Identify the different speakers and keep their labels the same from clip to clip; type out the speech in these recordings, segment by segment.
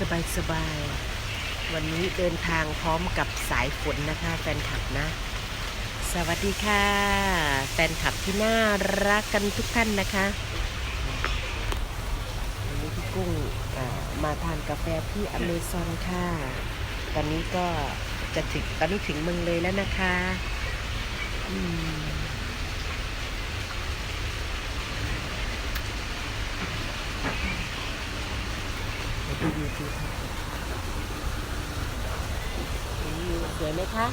Speaker 1: สบายสบายวันนี้เดินทางพร้อมกับสายฝนนะคะแฟนคลับนะ สวัสดีค่ะ แฟนคลับที่น่ารักกันทุกท่านนะคะวันนี้พี่กุ้งมาทานกาแฟที่อเมซอนค่ะ ตอนนี้ก็จะถึงตอนนี้ถึงเมืองเลยแล้วนะคะ อืมเดี๋ยวดูวิวทิวทัศน์เห็นวิว สวยไหมคะ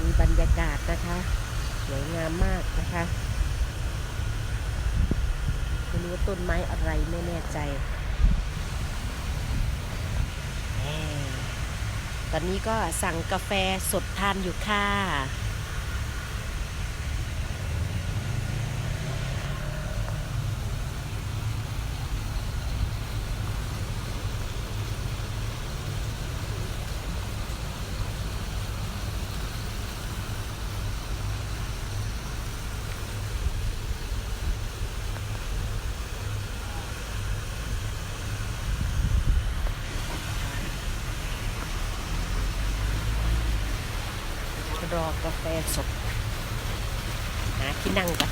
Speaker 1: มีบรรยากาศนะคะสวยงามมากนะคะไม่รู้ต้นไม้อะไรไม่แน่ใจแหม ตอนนี้ก็สั่งกาแฟสดทานอยู่ค่ะ รอกาแฟสด หาที่นั่งก่อน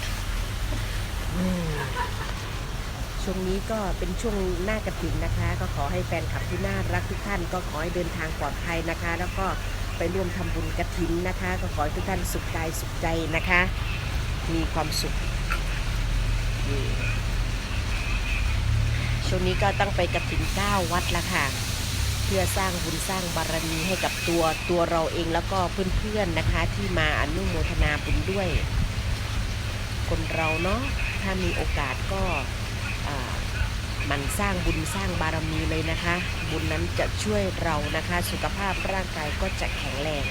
Speaker 1: ช่วงนี้ก็เป็นช่วงหน้ากระถิ่นนะคะ ก็ขอให้แฟนคลับที่น่ารักทุกท่าน ก็ขอให้เดินทางปลอดภัยนะคะ แล้วก็ไปร่วมทำบุญกระถินนะคะ ก็ขอให้ทุกท่านสุขกายสุขใจนะคะ มีความสุขช่วงนี้ก็ต้องไปกระถินเก้าวัดละค่ะ พื่อสร้างบุญสร้างบารมีให้กับตัวตัวเราเองแล้วก็เพื่อนๆนะคะ ที่มาอนุโมทนาบุญด้วย คนเราเนาะถ้ามีโอกาสก็มันสร้างบุญสร้างบารมีเลยนะคะ บุญนั้นจะช่วยเรานะคะ สุขภาพร่างกายก็จะแข็งแรง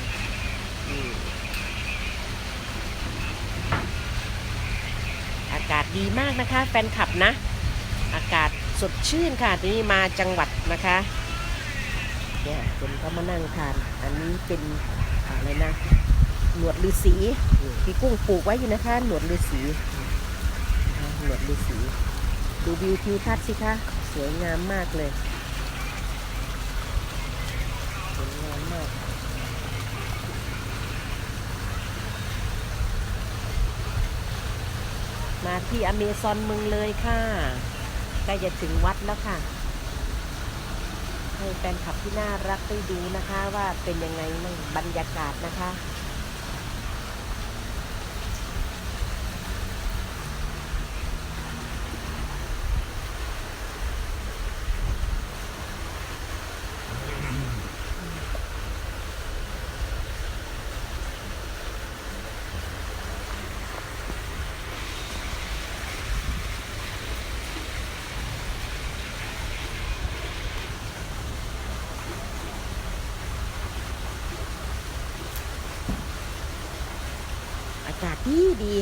Speaker 1: อากาศดีมากนะคะ แฟนคลับนะ อากาศสดชื่นค่ะนี่มาจังหวัดนะคะ เนี่ยคนก็มานั่งทาน อันนี้เป็นอะไรนะ หนวดฤาษีพี่กุ้งปลูกไว้อยู่นะคะ หนวดฤาษีหนวดฤาษีดูวิวทิวทัศน์สิคะ สวยงามมากเลยสวยงามมากมาที่อเมซอนเมืองเลยค่ะใกล้จะถึงวัดแล้วค่ะ ให้แฟนคลับที่น่ารักได้ดูนะคะ ว่าเป็นยังไงมั่งบรรยากาศนะคะ อากาศดีดี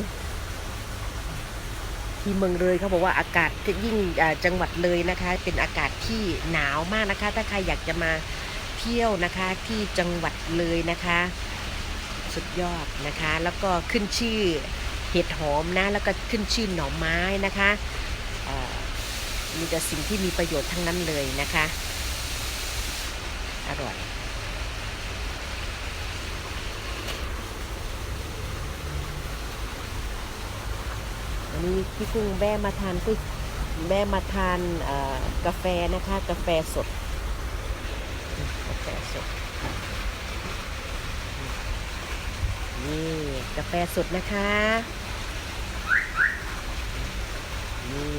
Speaker 1: ที่เมืองเลยเขาบอกว่าอากาศยิ่งจังหวัดเลยนะคะ เป็นอากาศที่หนาวมากนะคะ ถ้าใครอยากจะมาเที่ยวนะคะที่จังหวัดเลยนะคะ สุดยอดนะคะ แล้วก็ขึ้นชื่อเห็ดหอมนะ แล้วก็ขึ้นชื่อหน่อไม้นะคะมีแต่สิ่งที่มีประโยชน์ทั้งนั้นเลยนะคะ อร่อย วันนี้พี่กุ้งแม่มาทานกุ้ยแม่มาทานกาแฟนะคะ กาแฟสด กาแฟสด นี่กาแฟสดนะคะ นี่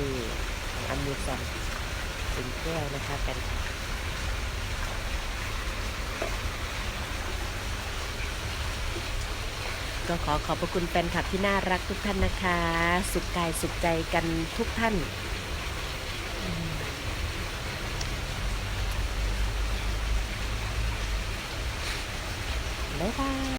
Speaker 1: อเมซอนเป็นแก้วนะคะกัน ก็ขอขอบพระคุณแฟนคลับที่น่ารักทุกท่านนะคะ สุขกายสุขใจกันทุกท่าน บ๊ายบาย